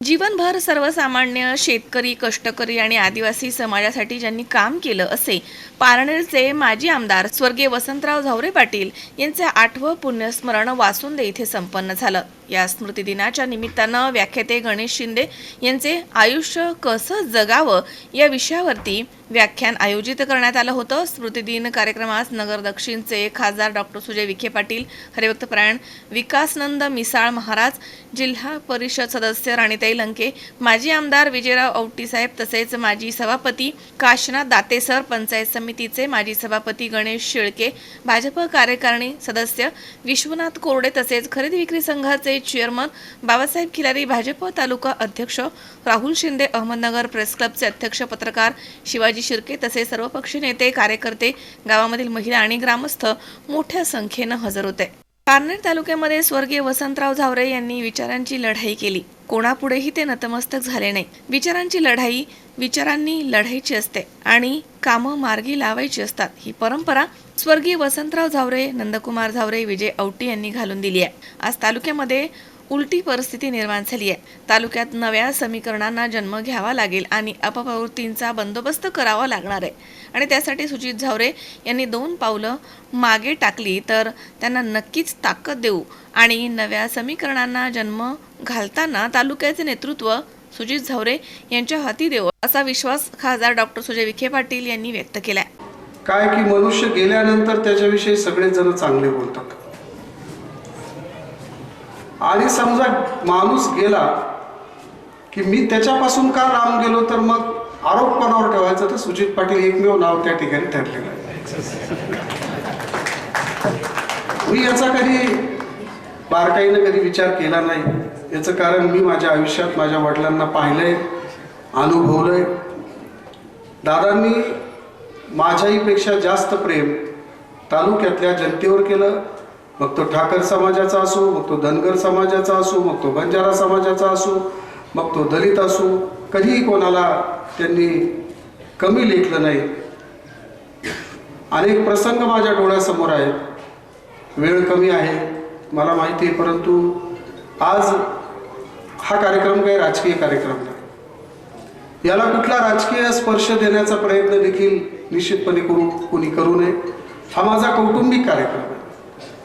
जीवनभर सर्वसामान्य शेतकरी कष्टकरी आणि आदिवासी समाजासाठी ज्यांनी काम केलं असे पारनेरचे माजी आमदार स्वर्गीय वसंतराव झावरे पाटील यांचे आठवं पुण्यस्मरण वासुंदे इथे संपन्न झालं. या स्मृतिदिनाच्या निमित्तानं व्याख्याते गणेश शिंदे यांचे आयुष्य कसं जगावं या विषयावरती व्याख्यान आयोजित करण्यात आलं होतं. स्मृतिदिन कार्यक्रमास नगर दक्षिणचे खासदार डॉक्टर सुजय विखे पाटील हरिभक्तपरायण विकासनंद मिसाळ महाराज जिल्हा परिषद सदस्य राणीताई लंके माजी आमदार विजयराव औटीसाहेब तसेच माजी सभापती काशनाथ दातेसर पंचायत समितीचे माजी सभापती गणेश शेळके भाजप कार्यकारिणी सदस्य विश्वनाथ कोरडे तसेच खरेदी विक्री संघाचे चेअरमन बाबासाहेब खिलारी भाजप तालुका अध्यक्ष राहुल शिंदे अहमदनगर प्रेस क्लबचे अध्यक्ष पत्रकार शिवाजी शिर्के तसेच सर्वपक्षीय नेते कार्यकर्ते गावामधील महिला आणि ग्रामस्थ मोठ्या संख्येनं हजर होते. पारनेर तालुक्यामध्ये स्वर्गीय वसंतराव झावरे यांनी विचारांची लढाई केली. कोणापुढेही ते नतमस्तक झाले नाही. विचारांची लढाई विचारांनी लढायची असते आणि कामं मार्गी लावायची असतात. ही परंपरा स्वर्गीय वसंतराव झावरे नंदकुमार झावरे विजय औटी यांनी घालून दिली आहे. आज तालुक्यामध्ये उलटी परिस्थिती निर्माण झाली आहे. तालुक्यात नव्या समीकरणांना जन्म घ्यावा लागेल आणि अपप्रवृत्तींचा बंदोबस्त करावा लागणार आहे. आणि त्यासाठी सुजित झावरे यांनी दोन पावलं मागे टाकली तर त्यांना नक्कीच ताकद देऊ आणि नव्या समीकरणांना जन्म घालताना तालुक्याचे नेतृत्व सुजित झावरे यांच्या हाती देऊ असा विश्वास खासदार डॉक्टर सुजय विखे पाटील यांनी व्यक्त केला आहे काय की मनुष्य गेल्यानंतर त्याच्याविषयी सगळे जण चांगले बोलतात. आणि समजा माणूस गेला की मी त्याच्यापासून का लांब गेलो तर मग आरोप कोणावर ठेवायचा? तर सुजित पाटील एकमेव नाव त्या ठिकाणी ठरलेलं आहे. मी याचा कधी बारकाईनं कधी विचार केला नाही. याचं कारण मी माझ्या आयुष्यात माझ्या वडिलांना पाहिलंय अनुभवलंय. दादांनी माझ्याहीपेक्षा जास्त प्रेम तालुक्यातल्या जनतेवर केलं. मग तो ठाकर समाजाचा असो मग तो धनगर समाजाचा असो मग तो बंजारा समाजाचा असो मग तो दलित असो कधीही कोणाला त्यांनी कमी लेखलं नाही. अनेक प्रसंग माझ्या डोळ्यासमोर आहेत. वेळ कमी आहे मला माहिती आहे परंतु आज हा कार्यक्रम काही राजकीय कार्यक्रम नाही. याला कुठला राजकीय स्पर्श देण्याचा प्रयत्न देखील निश्चितपणे करू कोणी करू नये. हा माझा कौटुंबिक कार्यक्रम आहे.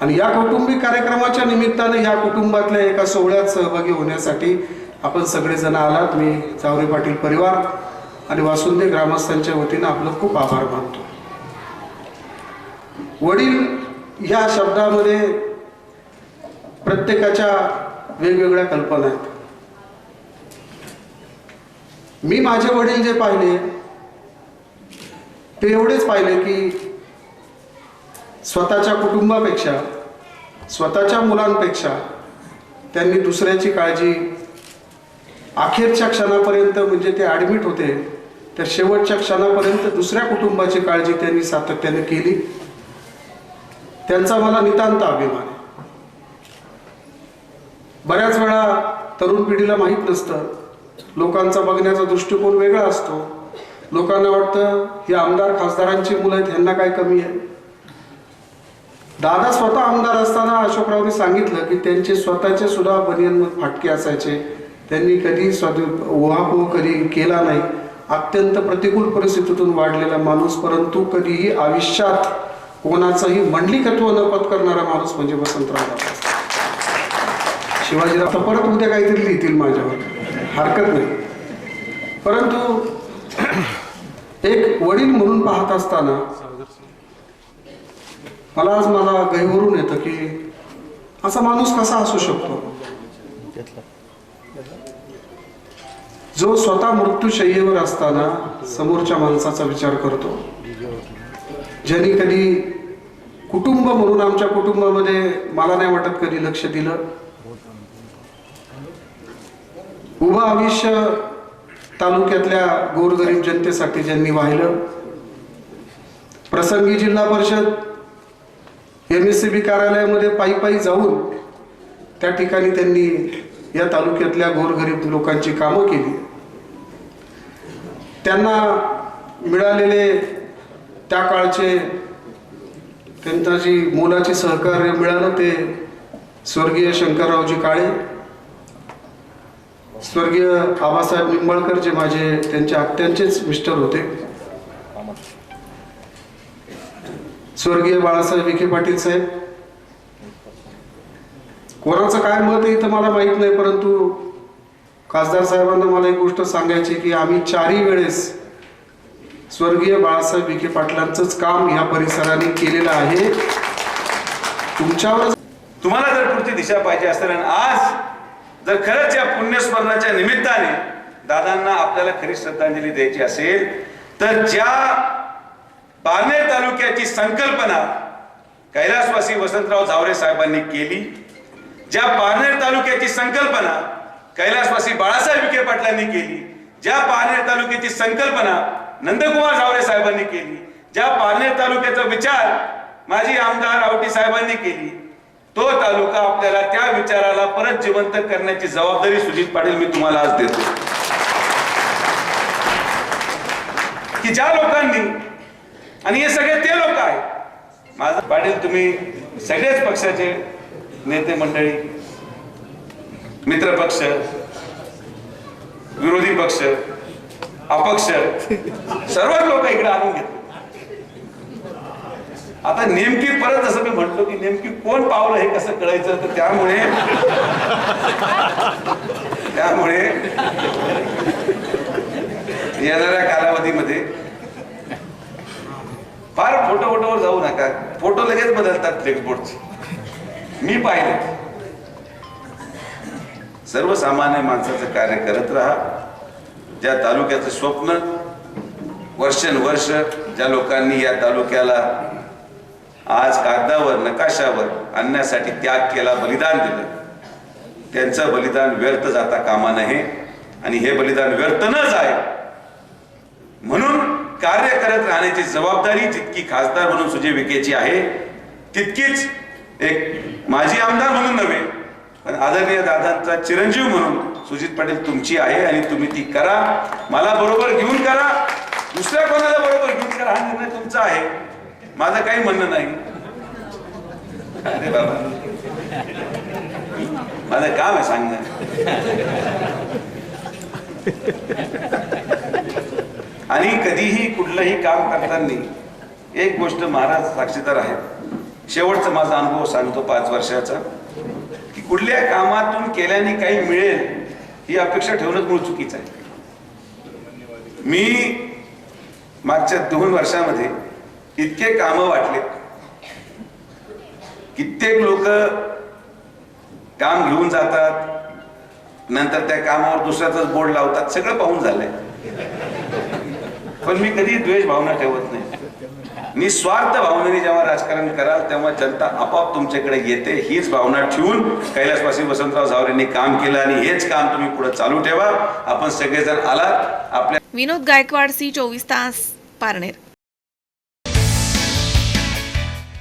आणि या कौटुंबिक कार्यक्रमाच्या निमित्ताने या कुटुंबातल्या एका सोहळ्यात सहभागी होण्यासाठी आपण सगळेजण आलात. मी जावरे पाटील परिवार आणि वासुंदे ग्रामस्थांच्या वतीनं आपलं खूप आभार मानतो. वडील ह्या शब्दामध्ये प्रत्येकाच्या वेगवेगळ्या कल्पना आहेत. मी माझे वडील जे पाहिले ते एवढेच पाहिले की स्वतःच्या कुटुंबापेक्षा स्वतःच्या मुलांपेक्षा त्यांनी दुसऱ्याची काळजी अखेरच्या क्षणापर्यंत म्हणजे ते ॲडमिट होते त्या शेवटच्या क्षणापर्यंत दुसऱ्या कुटुंबाची काळजी त्यांनी सातत्याने केली. त्यांचा मला नितांत अभिमान आहे. बऱ्याच वेळा तरुण पिढीला माहीत नसतं लोकांचा बघण्याचा दृष्टिकोन वेगळा असतो. लोकांना वाटतं हे आमदार खासदारांची मुलं आहेत ह्यांना काय कमी आहे? दादा स्वतः आमदार असताना अशोकरावने सांगितलं की त्यांचे स्वतःचे सुद्धा बनियन फाटके असायचे. त्यांनी कधी स्वतः उहापोह कधी केला नाही. अत्यंत प्रतिकूल परिस्थितीतून वाढलेला माणूस परंतु कधीही आयुष्यात कोणाचंही मंडलिकत्व न पत्करणारा माणूस म्हणजे वसंतराव शिवाजीराव परत उद्या काहीतरी लिहितील माझ्यावर. हरकत नाही. परंतु एक वडील म्हणून पाहत असताना मला आज मला गैवरून येतं की असा माणूस कसा असू शकतो? जो स्वतः मृत्यूशय्येवर असताना समोरच्या माणसाचा विचार करतो. ज्यांनी कधी कुटुंब म्हणून आमच्या कुटुंबामध्ये मला नाही वाटत कधी लक्ष दिलं. व आयुष्य तालुक्यातल्या गोरगरीब जनतेसाठी ज्यांनी वाहिलं प्रसंगी जिल्हा परिषद एम एस सी बी कार्यालयामध्ये पायी पायी जाऊन त्या ठिकाणी त्यांनी या तालुक्यातल्या गोरगरीब लोकांची कामं केली. त्यांना मिळालेले त्या काळचे त्यांचा जी मोलाचे सहकार्य मिळालं ते स्वर्गीय शंकररावजी काळे स्वर्गीय आबासाहेब निंबाळकर जे माझे त्यांच्या आत्यांचेच मिस्टर होते. स्वर्गीय बाळासाहेब विखे पाटील साहेब. कोणाचं काय मत आहे इथं मला माहीत नाही परंतु खासदार साहेबांना मला एक गोष्ट सांगायची की आम्ही चारही वेळेस स्वर्गीय बाळासाहेब विखे पाटलांचंच काम ह्या परिसराने केलेलं आहे. तुमच्यावर तुम्हाला जर पुढची दिशा पाहिजे असेल आज जर खरंच या पुण्यस्मरणाच्या निमित्ताने दादांना आपल्याला खरी श्रद्धांजली द्यायची असेल तर ज्या पारनेर तालुक्याची संकल्पना कैलासवासी वसंतराव झावरे साहेबांनी केली ज्या पारनेर तालुक्याची संकल्पना कैलासवासी बाळासाहेब विखे पाटलांनी केली ज्या पारनेर तालुक्याची संकल्पना नंदकुमार झावरे साहेबांनी केली ज्या पारनेर तालुक्याचा विचार माजी आमदार आवटी साहेबांनी केली तो तालुका आपल्याला त्या विचाराला परत जिवंत करण्याची जबाबदारी सुजित पाटील मी तुम्हाला आज देतो. की ज्या लोकांनी आणि हे सगळे ते लोक आहेत माझं पाटील तुम्ही सगळेच पक्षाचे नेते मंडळी मित्र पक्ष विरोधी पक्ष अपक्ष सर्वच लोक इकडे आणून घेतले. आता नेमकी परत जसं मी म्हटलो की नेमकी कोण पावलं हे कसं कळायचं तर त्यामुळे त्यामुळे येणाऱ्या कालावधीमध्ये फार फोटो फोटोवर जाऊ नका. फोटो लगेच बदलतात फ्लेक्सबोर्डचे मी पाहिले. सर्वसामान्य माणसाचं कार्य करत राहा. ज्या तालुक्याचं स्वप्न वर्षानुवर्ष ज्या लोकांनी या तालुक्याला आज कागदावर नकाशावर आणण्यासाठी त्याग केला बलिदान दिलं. त्यांचं बलिदान व्यर्थ जाता कामा नये आणि हे बलिदान व्यर्थ न जाय. म्हणून कार्य करत राहण्याची जबाबदारी जितकी खासदार म्हणून सुजय विखेची आहे तितकीच एक माजी आमदार म्हणून नव्हे पण आदरणीय दादांचा चिरंजीव म्हणून सुजित पाटील तुमची आहे आणि तुम्ही ती करा. मला बरोबर घेऊन करा. दुसऱ्या कोणाला बरोबर घेऊन करा हा निर्णय तुमचा आहे. माझं काही म्हणणं नाही. अरे बाबा. माझं काम आहे सांगणं. आणि कधीही कुठलंही काम करताना एक गोष्ट महाराज साक्षीदार आहेत. शेवटचा माझा अनुभव सांगतो पाच वर्षाचा. की कुठल्या कामातून केल्याने काही मिळेल ही अपेक्षा ठेवणंच मूळ चुकीचं आहे. मी मागच्या दोन वर्षामध्ये इतके काम वाटले. कित्येक लोक काम घेऊन जातात. नंतर त्या कामावर दुसऱ्याचाच बोर्ड लावतात. सगळं पाहून झालंय. पण मी कधी द्वेष भावना ठेवत नाही. निस्वार्थ भावनेने जेव्हा राजकारण कराल तेव्हा जनता आपोआप तुमच्याकडे येते. हीच भावना ठेवून कैलासवासी वसंतराव झावरेंनी काम केलं आणि हेच काम तुम्ही पुढे चालू ठेवा. आपण सगळेजण आलात. आपल्या विनोद गायकवाड सी चोवीस तास पारनेर.